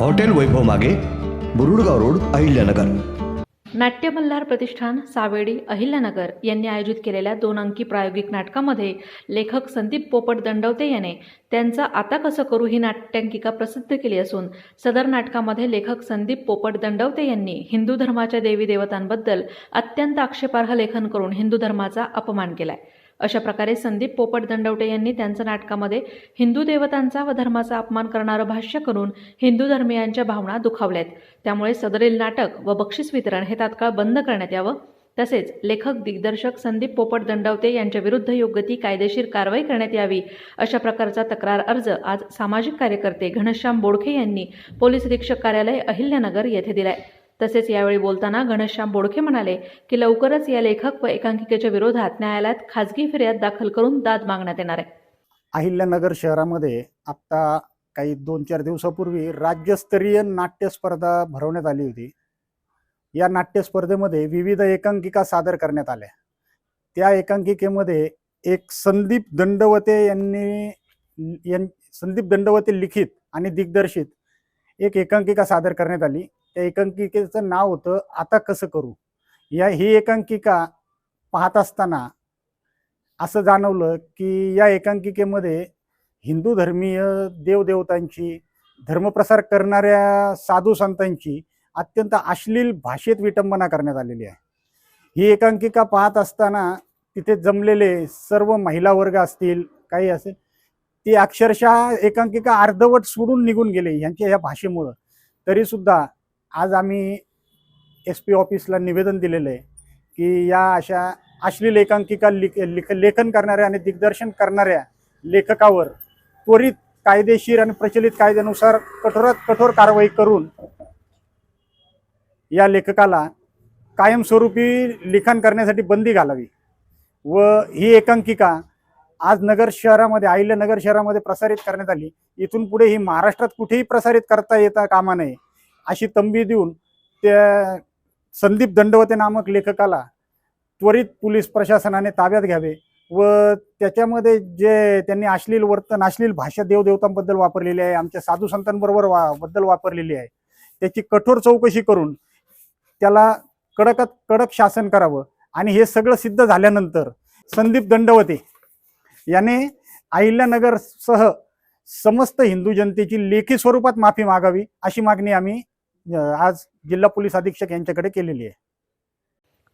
hotel Vaibhav मागे Burudgaon road Ahilyanagar. नाट्य मल्हार प्रतिष्ठान सावेडी अहिल्यानगर यांनी आयोजित केलेल्या दोन अंकी प्रायोगिक नाटकामध्ये लेखक संदीप पोपट दंडवते याने त्यांचा आता कसं करू ही नाट्यांकिका प्रसिद्ध केली असून सदर नाटकामध्ये लेखक संदीप पोपट दंडवते यांनी हिंदू धर्माच्या देवी देवतांबद्दल अत्यंत आक्षेपार्ह लेखन करून हिंदू धर्माचा अपमान केलाय. अशा प्रकारे संदीप पोपट दंडवटे यांनी त्यांच्या नाटकामध्ये हिंदू देवतांचा व धर्माचा अपमान करणारं भाष्य करून हिंदू धर्मियांच्या भावना दुखावल्यात. त्यामुळे सदरील नाटक व बक्षीस वितरण हे तात्काळ बंद करण्यात यावं. तसेच लेखक दिग्दर्शक संदीप पोपट दंडवते यांच्या विरुद्ध योग्य ती कायदेशीर कारवाई करण्यात यावी अशा प्रकारचा तक्रार अर्ज आज सामाजिक कार्यकर्ते घनश्याम बोडखे यांनी पोलीस अधीक्षक कार्यालय अहिल्यानगर येथे दिलाय. तसेच यावेळी बोलताना घनश्याम बोडखे म्हणाले की लवकरच या लेखक व एकांकिकेच्या विरोधात न्यायालयात खासगी फिर्याद दाखल करून दाद मागण्यात येणार आहे. अहिल्यानगर शहरामध्ये आत्ता काही दोन चार दिवसापूर्वी राज्यस्तरीय नाट्यस्पर्धा भरवण्यात आली होती. या नाट्यस्पर्धेमध्ये विविध एकांकिका सादर करण्यात आल्या. त्या एकांकिकेमध्ये एक संदीप दंडवते यांनी यां संदीप दंडवते लिखित आणि दिग्दर्शित एक एकांकिका सादर करण्यात आली. त्या एकांकिकेचं नाव होतं आता कसं करू? या ही एकांकिका पाहत असताना असं जाणवलं की या एकांकिकेमध्ये हिंदू धर्मीय देवदेवतांची धर्मप्रसार करणाऱ्या साधू संतांची अत्यंत अश्लील भाषेत विटंबना करण्यात आलेली आहे. ही एकांकिका पाहत असताना तिथे जमलेले सर्व महिला वर्ग असतील काही असेल ती अक्षरशः एकांकिका अर्धवट सोडून निघून गेले यांच्या या भाषेमुळं. तरीसुद्धा आज आम्ही एस पी ऑफिसला निवेदन दिलेलं आहे की या अशा अश्लील एकांकिका लिख लिख लेखन करणाऱ्या आणि दिग्दर्शन करणाऱ्या लेखकावर त्वरित कायदेशीर आणि प्रचलित कायद्यानुसार कठोरात कठोर कारवाई करून या लेखकाला कायमस्वरूपी लिखाण करण्यासाठी बंदी घालावी. व ही एकांकिका आज नगर शहरामध्ये आहिल्या नगर शहरामध्ये प्रसारित करण्यात आली. इथून पुढे ही महाराष्ट्रात कुठेही प्रसारित करता येता कामा नये. अशी तंबी देऊन त्या संदीप दंडवते नामक लेखकाला त्वरित पोलीस प्रशासनाने ताब्यात घ्यावे व त्याच्यामध्ये जे त्यांनी अश्लील वर्तन अश्लील भाषा देवदेवतांबद्दल वापरलेली आहे आमच्या साधू संतांबरोबर वा बद्दल वापरलेली आहे त्याची कठोर चौकशी करून त्याला कडकात कडक शासन करावं आणि हे सगळं सिद्ध झाल्यानंतर संदीप दंडवते याने अहिल्यानगरसह समस्त हिंदू जनतेची लेखी स्वरूपात माफी मागावी अशी मागणी आम्ही आज जिल्हा पोलीस अधीक्षक यांच्याकडे केलेली आहे.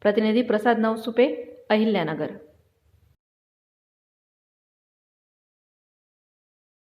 प्रतिनिधी प्रसाद नवसुपे अहिल्यानगर.